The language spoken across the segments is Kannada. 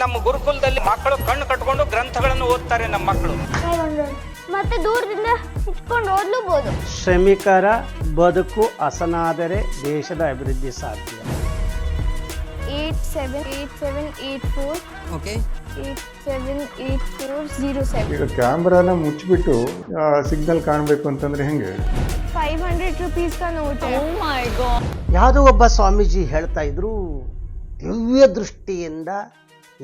ನಮ್ಮ ಗುರುಕುಲದಲ್ಲಿ ಮಕ್ಕಳು ಕಣ್ಣು ಕಟ್ಕೊಂಡು ಗ್ರಂಥಗಳನ್ನು ಓದ್ತಾರೆ ನಮ್ಮ ಮಕ್ಕಳು. ಮತ್ತೆ ದೂರದಿಂದ ಇಟ್ಕೊಂಡು ಓದಲೂಬಹುದು ಶ್ರಮಿಕರ ಬದುಕು ಹಸನಾದರೆ ದೇಶದ ಅಭಿವೃದ್ಧಿ ಸಾಧ್ಯ. Eight seven eight seven eight four. Okay. Seven ಮುಚ್ಚಿಬಿಟ್ಟು ಸಿಗ್ನಲ್ ಕಾಣಬೇಕು ಅಂತಂದ್ರೆ ಹೆಂಗೆ? ಫೈವ್ ಹಂಡ್ರೆಡ್ ರುಪೀಸ್ oh ಯಾವುದೋ ಒಬ್ಬ ಸ್ವಾಮೀಜಿ ಹೇಳ್ತಾ ಇದ್ರು ದಿವ್ಯ ದೃಷ್ಟಿಯಿಂದ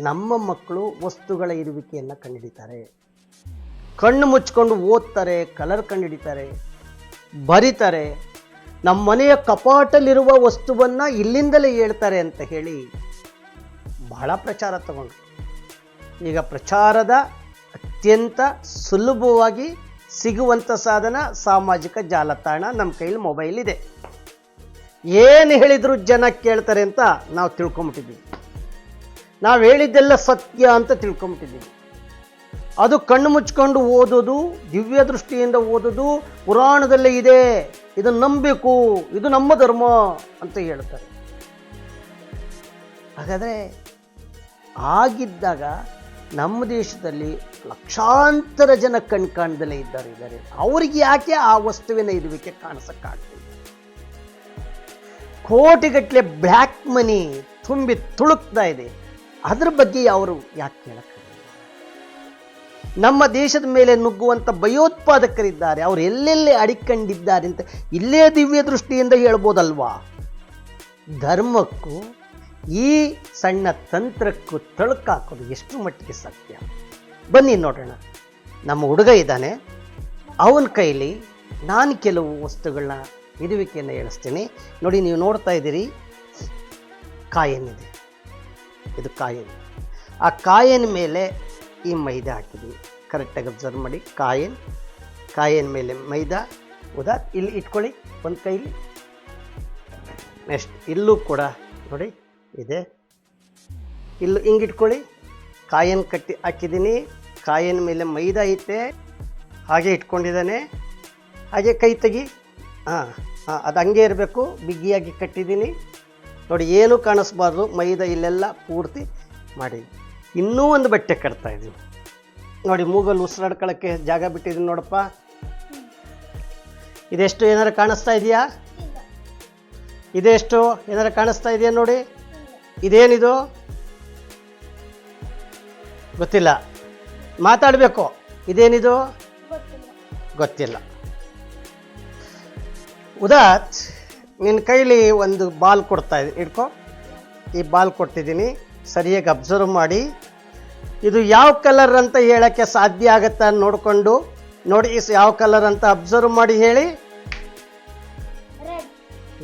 ನಮ್ಮ ಮಕ್ಕಳು ವಸ್ತುಗಳ ಇರುವಿಕೆಯನ್ನು ಕಂಡುಹಿಡಿತಾರೆ ಕಣ್ಣು ಮುಚ್ಕೊಂಡು ಓದ್ತಾರೆ, ಕಲರ್ ಕಂಡುಹಿಡಿತಾರೆ ಬರೀತಾರೆ, ನಮ್ಮ ಮನೆಯ ಕಪಾಟಲ್ಲಿರುವ ವಸ್ತುವನ್ನು ಇಲ್ಲಿಂದಲೇ ಹೇಳ್ತಾರೆ ಅಂತ ಹೇಳಿ ಬಹಳ ಪ್ರಚಾರ ತಗೊಂಡು. ಈಗ ಪ್ರಚಾರದ ಅತ್ಯಂತ ಸುಲಭವಾಗಿ ಸಿಗುವಂಥ ಸಾಧನ ಸಾಮಾಜಿಕ ಜಾಲತಾಣ ನಮ್ಮ ಕೈಲಿ ಮೊಬೈಲ್ ಇದೆ. ಏನು ಹೇಳಿದರೂ ಜನ ಕೇಳ್ತಾರೆ ಅಂತ ನಾವು ತಿಳ್ಕೊಂಬಿಟ್ಟಿದ್ದೀವಿ ನಾವು ಹೇಳಿದ್ದೆಲ್ಲ ಸತ್ಯ ಅಂತ ತಿಳ್ಕೊಂಬಿಟ್ಟಿದ್ದೀವಿ. ಅದು ಕಣ್ಣು ಮುಚ್ಕೊಂಡು ಓದೋದು, ದಿವ್ಯ ದೃಷ್ಟಿಯಿಂದ ಓದೋದು, ಪುರಾಣದಲ್ಲೇ ಇದೆ. ಇದನ್ನು ನಂಬಬೇಕು, ಇದು ನಮ್ಮ ಧರ್ಮ ಅಂತ ಹೇಳ್ತಾರೆ. ಹಾಗಾದರೆ ಆಗಿದ್ದಾಗ ನಮ್ಮ ದೇಶದಲ್ಲಿ ಲಕ್ಷಾಂತರ ಜನ ಕಣ್ ಇದ್ದಾರೆ ಇದ್ದಾರೆ. ಅವ್ರಿಗೆ ಯಾಕೆ ಆ ವಸ್ತುವಿನ ಇರುವಿಕೆ ಕಾಣಿಸಕ್ಕಾಗ್ತದೆ ಕೋಟಿಗಟ್ಟಲೆ ಬ್ಲ್ಯಾಕ್ ಮನಿ ತುಂಬಿ ತುಳುಕ್ತಾ ಇದೆ. ಅದ್ರ ಬಗ್ಗೆ ಅವರು ಯಾಕೆ ಕೇಳಕ್ಕೆ ನಮ್ಮ ದೇಶದ ಮೇಲೆ ನುಗ್ಗುವಂಥ ಭಯೋತ್ಪಾದಕರಿದ್ದಾರೆ. ಅವರು ಎಲ್ಲೆಲ್ಲಿ ಅಡಿಕೊಂಡಿದ್ದಾರೆ ಅಂತ ಇಲ್ಲೇ ದಿವ್ಯ ದೃಷ್ಟಿಯಿಂದ ಹೇಳ್ಬೋದಲ್ವಾ? ಧರ್ಮಕ್ಕೂ ಈ ಸಣ್ಣ ತಂತ್ರಕ್ಕೂ ತಳುಕಾಕೋದು ಎಷ್ಟು ಮಟ್ಟಿಗೆ ಸತ್ಯ? ಬನ್ನಿ ನೋಡೋಣ. ನಮ್ಮ ಹುಡುಗ ಇದ್ದಾನೆ. ಅವನ ಕೈಲಿ ನಾನು ಕೆಲವು ವಸ್ತುಗಳನ್ನ ಇರುವಿಕೆಯನ್ನು ಹೇಳಿಸ್ತೀನಿ ನೋಡಿ, ನೀವು ನೋಡ್ತಾ ಇದ್ದೀರಿ. ಕಾಯನ್ನಿದೆ ಇದು ಕಾಯಿನ್. ಆ ಕಾಯಿನ ಮೇಲೆ ಈ ಮೈದಾ ಹಾಕಿದ್ವಿ. ಕರೆಕ್ಟಾಗಿ ಅಬ್ಸರ್ವ್ ಮಾಡಿ. ಕಾಯಿನ್, ಕಾಯಿನ ಮೇಲೆ ಮೈದಾ, ಉದಾ, ಇಲ್ಲಿ ಇಟ್ಕೊಳ್ಳಿ, ಒಂದು ಕೈಲಿ. ನೆಕ್ಸ್ಟ್, ಇಲ್ಲೂ ಕೂಡ ನೋಡಿ, ಇದೆ. ಇಲ್ಲೂ ಹಿಂಗೆ ಇಟ್ಕೊಳ್ಳಿ. ಕಾಯನ್ ಕಟ್ಟಿ ಹಾಕಿದ್ದೀನಿ. ಕಾಯಿನ ಮೇಲೆ ಮೈದಾ ಐತೆ. ಹಾಗೆ ಇಟ್ಕೊಂಡಿದ್ದಾನೆ. ಹಾಗೆ ಕೈ ತೆಗಿ. ಹಾಂ ಹಾಂ, ಅದು ಹಂಗೆ ಇರಬೇಕು. ಬಿಗಿಯಾಗಿ ಕಟ್ಟಿದ್ದೀನಿ. ನೋಡಿ, ಏನೂ ಕಾಣಿಸ್ಬಾರ್ದು? ಮೈದಾ ಇಲ್ಲೆಲ್ಲ ಪೂರ್ತಿ ಮಾಡಿ. ಇನ್ನೂ ಒಂದು ಬಟ್ಟೆ ಕಟ್ತಾ ಇದ್ದೀವಿ. ನೋಡಿ ಮೂಗಲ್ಲಿ ಉಸಿರಾಡ್ಕೊಳ್ಳೋಕ್ಕೆ ಜಾಗ ಬಿಟ್ಟಿದ್ದೀನಿ ನೋಡಪ್ಪ. ಇದೆಷ್ಟು ಏನಾರು ಕಾಣಿಸ್ತಾ ಇದೆಯಾ? ಇದೆಷ್ಟು ಏನಾರು ಕಾಣಿಸ್ತಾ ಇದೆಯಾ ನೋಡಿ? ಇದೇನಿದು? ಗೊತ್ತಿಲ್ಲ. ಮಾತಾಡಬೇಕು. ಇದೇನಿದು? ಗೊತ್ತಿಲ್ಲ. ಉದಾತ್ ನಿನ್ನ ಕೈಲಿ ಒಂದು ಬಾಲ್ ಕೊಡ್ತಾ ಇಟ್ಕೋ ಈ ಬಾಲ್ ಕೊಡ್ತಿದ್ದೀನಿ. ಸರಿಯಾಗಿ ಅಬ್ಸರ್ವ್ ಮಾಡಿ. ಇದು ಯಾವ ಕಲರ್ ಅಂತ ಹೇಳೋಕ್ಕೆ ಸಾಧ್ಯ ಆಗುತ್ತೆ ನೋಡಿಕೊಂಡು. ನೋಡಿ ಯಾವ ಕಲರ್ ಅಂತ ಅಬ್ಸರ್ವ್ ಮಾಡಿ ಹೇಳಿ.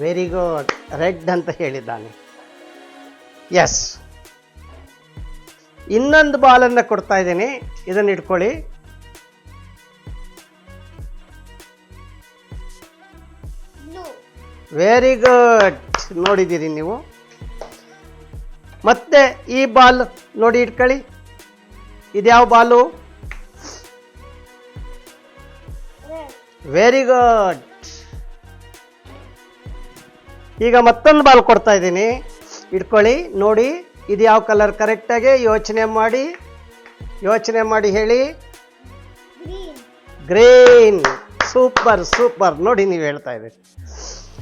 ವೆರಿ ಗುಡ್ ರೆಡ್ ಅಂತ ಹೇಳಿದ್ದಾನೆ. ಎಸ್ ಇನ್ನೊಂದು ಬಾಲನ್ನು ಕೊಡ್ತಾ ಇದ್ದೀನಿ. ಇದನ್ನು ಇಟ್ಕೊಳ್ಳಿ ವೆರಿ ಗುಡ್ ನೋಡಿದ್ದೀರಿ ನೀವು. ಮತ್ತೆ ಈ ಬಾಲ್ ನೋಡಿ ಇಟ್ಕೊಳ್ಳಿ. ಇದ್ಯಾವ ಬಾಲು? ವೆರಿ ಗುಡ್ ಈಗ ಮತ್ತೊಂದು ಬಾಲ್ ಕೊಡ್ತಾ ಇದ್ದೀನಿ. ಇಟ್ಕೊಳ್ಳಿ ನೋಡಿ ಇದು ಯಾವ ಕಲರ್ ಕರೆಕ್ಟಾಗಿ ಯೋಚನೆ ಮಾಡಿ. ಯೋಚನೆ ಮಾಡಿ ಹೇಳಿ. ಗ್ರೀನ್ ಸೂಪರ್ ಸೂಪರ್ ನೋಡಿ ನೀವು ಹೇಳ್ತಾ ಇದ್ದೀರಿ.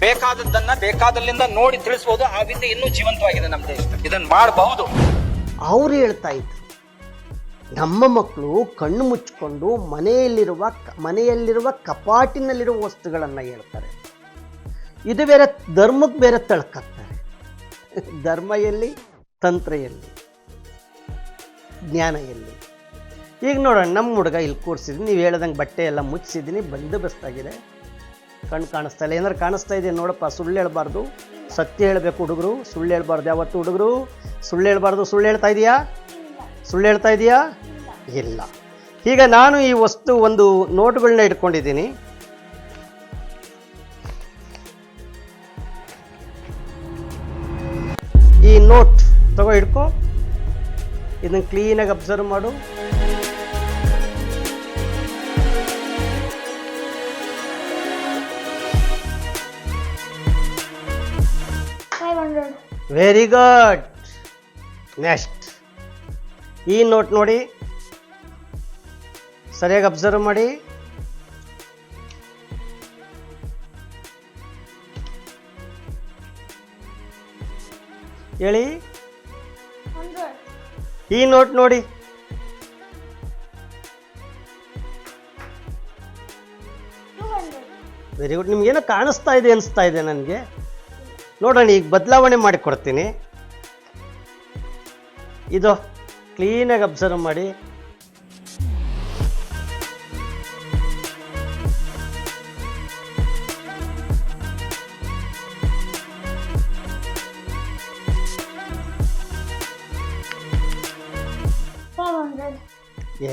ಬೇಕಾದದ್ದನ್ನ ಬೇಕಾದಲ್ಲಿಂದ ನೋಡಿ ತಿಳಿಸಬಹುದು ಆ ವಿದ್ಯೆ ಇನ್ನೂ ಜೀವಂತವಾಗಿದೆ ನಮ್ಮ ದೇಶದಲ್ಲಿ. ಇದನ್ನ ಮಾಡಬಹುದು. ಅವ್ರು ಹೇಳ್ತಾ ಇದ್ರು. ನಮ್ಮ ಮಕ್ಕಳು ಕಣ್ಣು ಮುಚ್ಚಿಕೊಂಡು ಮನೆಯಲ್ಲಿರುವ ಮನೆಯಲ್ಲಿರುವ ಕಪಾಟಿನಲ್ಲಿರುವ ವಸ್ತುಗಳನ್ನು ಹೇಳ್ತಾರೆ. ಇದು ಬೇರೆ ಧರ್ಮಕ್ಕೆ ಬೇರೆ ತಳಕತ್ತಾರೆ ಧರ್ಮ ಎಲ್ಲಿ? ತಂತ್ರ ಎಲ್ಲಿ? ಜ್ಞಾನ ಎಲ್ಲಿ? ಈಗ ನೋಡೋಣ, ನಮ್ಮ ಹುಡುಗ ಇಲ್ಲಿ ಕೂರಿಸಿದ್ವಿ. ನೀವು ಹೇಳ್ದಂಗೆ ಬಟ್ಟೆ ಎಲ್ಲ ಮುಚ್ಚಿಸಿದ್ದೀನಿ ಬಂದೋಬಸ್ತಾಗಿದೆ. ಕಣ್ಣು ಕಾಣಿಸ್ತಾ ಇಲ್ಲ. ಏನಾರು ಕಾಣಿಸ್ತಾ ಇದೆ ನೋಡಪ್ಪ, ಸುಳ್ಳು ಹೇಳ್ಬಾರ್ದು. ಸತ್ಯ ಹೇಳಬೇಕು ಹುಡುಗರು, ಸುಳ್ಳು ಹೇಳ್ಬಾರ್ದು. ಯಾವತ್ತು ಹುಡುಗರು, ಸುಳ್ಳು ಹೇಳ್ಬಾರ್ದು, ಸುಳ್ಳು ಹೇಳ್ತಾ ಇದೆಯಾ? ಸುಳ್ಳು ಹೇಳ್ತಾ ಇದೆಯಾ? ಇಲ್ಲ. ಈಗ ನಾನು ಈ ವಸ್ತು ಒಂದು ನೋಟ್ಗಳನ್ನ ಇಟ್ಕೊಂಡಿದ್ದೀನಿ. ಈ ನೋಟ್ ತಗೋ ಹಿಡ್ಕೊ ಇದನ್ನು ಕ್ಲೀನಾಗಿ ಅಬ್ಸರ್ವ್ ಮಾಡು. ವೆರಿ ಗುಡ್ ನೆಕ್ಸ್ಟ್ ಈ ನೋಟ್ ನೋಡಿ. ಸರಿಯಾಗಿ ಅಬ್ಸರ್ವ್ ಮಾಡಿ. ಹೇಳಿ. ಈ ನೋಟ್ ನೋಡಿ. ವೆರಿ ಗುಡ್ ನಿಮ್ಗೇನೋ ಕಾಣಿಸ್ತಾ ಇದೆ ಅನಿಸ್ತಾ ಇದೆ ನನಗೆ. ನೋಡೋಣ, ಈಗ ಬದಲಾವಣೆ ಮಾಡಿ ಕೊಡ್ತೀನಿ. ಇದು ಕ್ಲೀನಾಗಿ ಅಬ್ಸರ್ವ್ ಮಾಡಿ.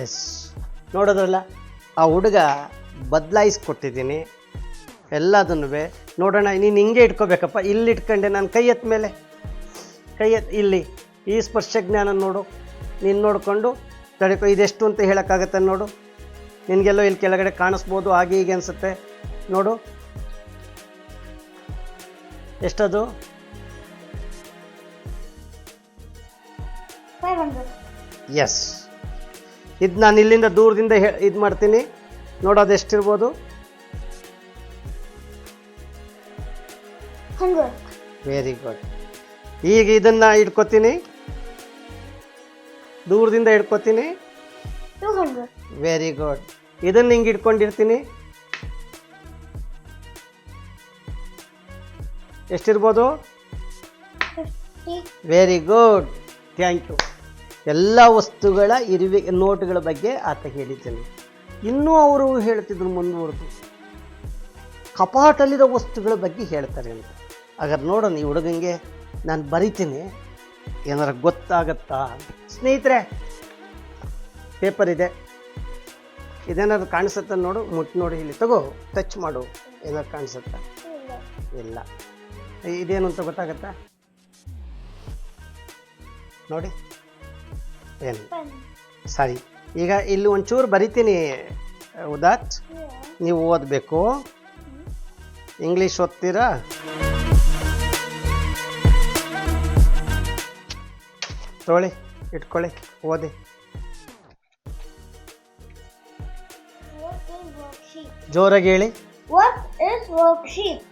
ಎಸ್ ನೋಡೋದ್ರಲ್ಲ, ಆ ಹುಡುಗ ಬದಲಾಯಿಸ್ಕೊಟ್ಟಿದ್ದೀನಿ. ಎಲ್ಲದನ್ನು ನೋಡೋಣ, ನೀನು ಹಿಂಗೆ ಇಟ್ಕೋಬೇಕಪ್ಪ. ಇಲ್ಲಿ ಇಟ್ಕೊಂಡೆ ನಾನು ಕೈ ಎತ್ತ ಮೇಲೆ. ಕೈ ಎತ್ ಇಲ್ಲಿ. ಈ ಸ್ಪರ್ಶ ಜ್ಞಾನ ನೋಡು. ನೀನು ನೋಡಿಕೊಂಡು, ತಡೆಕೊ, ಇದೆಷ್ಟು ಅಂತ ಹೇಳೋಕ್ಕಾಗತ್ತೆ ನೋಡು. ನಿನಗೆಲ್ಲೋ ಇಲ್ಲಿ ಕೆಳಗಡೆ ಕಾಣಿಸ್ಬೋದು, ಹಾಗೆ ಹೀಗೆ ಅನಿಸುತ್ತೆ. ನೋಡು. ಎಷ್ಟದು? ಎಸ್ ಇದು ನಾನು ಇಲ್ಲಿಂದ ದೂರದಿಂದ ಹೇ, ಇದು ಮಾಡ್ತೀನಿ. ನೋಡೋದು ಎಷ್ಟಿರ್ಬೋದು? ವೆರಿ ಗುಡ್ ಈಗ ಇದನ್ನ ಇಟ್ಕೋತೀನಿ. ದೂರದಿಂದ ಇಟ್ಕೋತೀನಿ. ವೆರಿ ಗುಡ್ ಇದನ್ನ ಹಿಂಗೆ ಇಟ್ಕೊಂಡಿರ್ತೀನಿ. ಎಷ್ಟಿರ್ಬೋದು? ವೆರಿ ಗುಡ್ ಥ್ಯಾಂಕ್ ಯು ಎಲ್ಲ ವಸ್ತುಗಳ ಇರುವೆ ನೋಟುಗಳ ಬಗ್ಗೆ ಆತ ಹೇಳಿದ್ದೇನೆ. ಇನ್ನೂ ಅವರು ಹೇಳ್ತಿದ್ರು ಮುಂದುವರೆದು ಕಪಾಟಲ್ಲಿರೋ ವಸ್ತುಗಳ ಬಗ್ಗೆ ಹೇಳ್ತಾರೆ ಅಂತ. ಹಾಗಾದ್ರೆ ನೋಡೋಣ ಈ ಹುಡುಗಂಗೆ ನಾನು ಬರಿತೀನಿ. ಏನಾರ ಗೊತ್ತಾಗತ್ತಾ? ಸ್ನೇಹಿತರೆ ಪೇಪರ್ ಇದೆ. ಇದೇನಾದ್ರು ಕಾಣಿಸುತ್ತೆ ನೋಡು ಮುಟ್ಟು ನೋಡಿ ಇಲ್ಲಿ ತಗೋ ಟಚ್ ಮಾಡು. ಏನಾದ್ರು ಕಾಣಿಸುತ್ತಾ? ಇಲ್ಲ. ಇದೇನು ಅಂತ ಗೊತ್ತಾಗತ್ತಾ? ನೋಡಿ. ಏನು? ಸರಿ. ಈಗ ಇಲ್ಲಿ ಒಂಚೂರು ಬರಿತೀನಿ, ಉದಾತ್. ನೀವು ಓದಬೇಕು. ಇಂಗ್ಲೀಷ್ ಓದ್ತೀರಾ? ತೊಗೊಳ್ಳಿ ಇಟ್ಕೊಳ್ಳಿ ಓದಿ. ಜೋರಾಗಿ ಹೇಳಿ. ಇಸ್?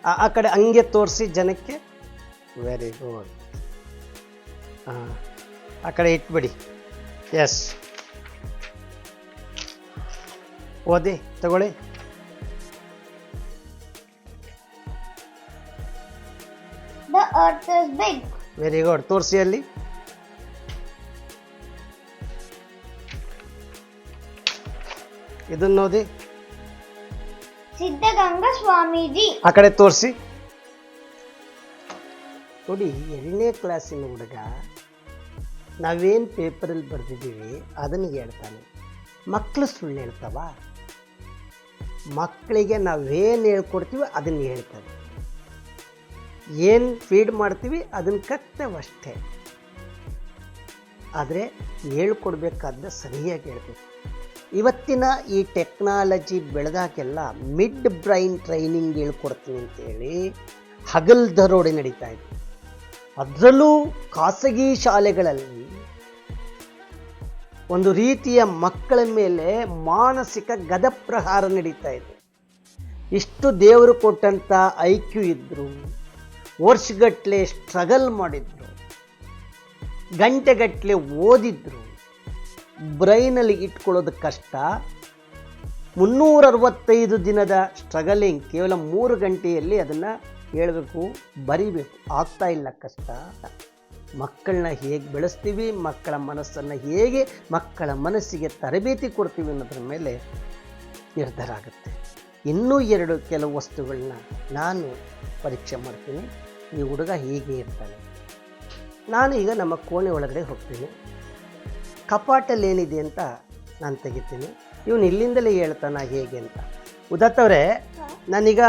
ಆ ಆ ಕಡೆ ಹಂಗೆ ತೋರಿಸಿ ಜನಕ್ಕೆ. ವೆರಿ ಗುಡ್ ಹಾಂ ಆ ಕಡೆ ಇಟ್ಬಿಡಿ. ಎಸ್ ಓದಿ ತಗೊಳ್ಳಿ. The earth is big. Very good ತೋರಿಸಿ ಅಲ್ಲಿ. ಇದನ್ನ ಓದಿ ಸಿದ್ಧಗಂಗಾ ಸ್ವಾಮೀಜಿ. ಆ ಕಡೆ ತೋರಿಸಿ. ನೋಡಿ ಎರಡನೇ ಕ್ಲಾಸಿನ ಹುಡುಗ ನಾವೇನು ಪೇಪರಲ್ಲಿ ಬರೆದಿದ್ದೀವಿ ಅದನ್ನು ಹೇಳ್ತಾನೆ. ಮಕ್ಕಳು ಸುಳ್ಳು ಹೇಳ್ತಾವ. ಮಕ್ಕಳಿಗೆ ನಾವೇನು ಹೇಳ್ಕೊಡ್ತೀವಿ ಅದನ್ನು ಹೇಳ್ತಾರೆ ಏನು ಫೀಡ್ ಮಾಡ್ತೀವಿ ಅದನ್ನು ಕತ್ತವಷ್ಟೇ ಆದರೆ ಹೇಳ್ಕೊಡ್ಬೇಕಾದ ಸರಿಯಾಗಿ ಹೇಳ್ಬೇಕು. ಇವತ್ತಿನ ಈ ಟೆಕ್ನಾಲಜಿ ಬೆಳೆದಾಗೆಲ್ಲ ಮಿಡ್ ಬ್ರೈನ್ ಟ್ರೈನಿಂಗ್ ಹೇಳ್ಕೊಡ್ತೀನಿ ಅಂತೇಳಿ ಹಗಲ್ ದರೋಡೆ ನಡೀತಾ ಇದೆ ಅದರಲ್ಲೂ ಖಾಸಗಿ ಶಾಲೆಗಳಲ್ಲಿ ಒಂದು ರೀತಿಯ ಮಕ್ಕಳ ಮೇಲೆ ಮಾನಸಿಕ ಗದಪ್ರಹಾರ ನಡೀತಾ ಇದೆ ಇಷ್ಟು ದೇವರು ಕೊಟ್ಟಂಥ ಐ ಕ್ಯೂ ಇದ್ದರು ವರ್ಷಗಟ್ಟಲೆ ಸ್ಟ್ರಗಲ್ ಮಾಡಿದ್ರು ಗಂಟೆಗಟ್ಟಲೆ ಓದಿದ್ರು. ಬ್ರೈನಲ್ಲಿ ಇಟ್ಕೊಳ್ಳೋದು ಕಷ್ಟ. ಮುನ್ನೂರ ಅರವತ್ತೈದು ದಿನದ ಸ್ಟ್ರಗಲಿಂಗ್ ಕೇವಲ ಮೂರು ಗಂಟೆಯಲ್ಲಿ ಅದನ್ನು ಹೇಳಬೇಕು, ಬರಿಬೇಕು. ಆಗ್ತಾ ಇಲ್ಲ ಕಷ್ಟ. ಮಕ್ಕಳನ್ನ ಹೇಗೆ ಬೆಳೆಸ್ತೀವಿ, ಮಕ್ಕಳ ಮನಸ್ಸನ್ನು ಹೇಗೆ ಮಕ್ಕಳ ಮನಸ್ಸಿಗೆ ತರಬೇತಿ ಕೊಡ್ತೀವಿ ಅನ್ನೋದ್ರ ಮೇಲೆ ನಿರ್ಧಾರ ಆಗುತ್ತೆ ಇನ್ನೂ ಎರಡು ಕೆಲವು ವಸ್ತುಗಳನ್ನ ನಾನು ಪರೀಕ್ಷೆ ಮಾಡ್ತೀನಿ. ಈ ಹುಡುಗ ಹೀಗೆ ಇರ್ತಾನೆ. ನಾನು ಈಗ ನಮ್ಮ ಕೋಣೆ ಒಳಗಡೆ ಹೋಗ್ತೀನಿ. ಕಪಾಟಲ್ಲಿ ಏನಿದೆ ಅಂತ ನಾನು ತೆಗಿತೀನಿ. ಇವನು ಇಲ್ಲಿಂದಲೇ ಹೇಳ್ತಾನ ಹೇಗೆ ಅಂತ. ಉದತ್ತವ್ರೆ ನಾನೀಗ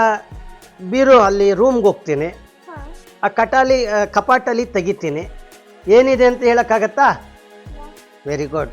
ಬೀರು ಅಲ್ಲಿ ರೂಮ್ಗೆ ಹೋಗ್ತೀನಿ. ಆ ಕಟಾಲಿ ಕಪಾಟಲ್ಲಿ ತೆಗಿತೀನಿ. ಏನಿದೆ ಅಂತ ಹೇಳೋಕ್ಕಾಗತ್ತಾ? Very good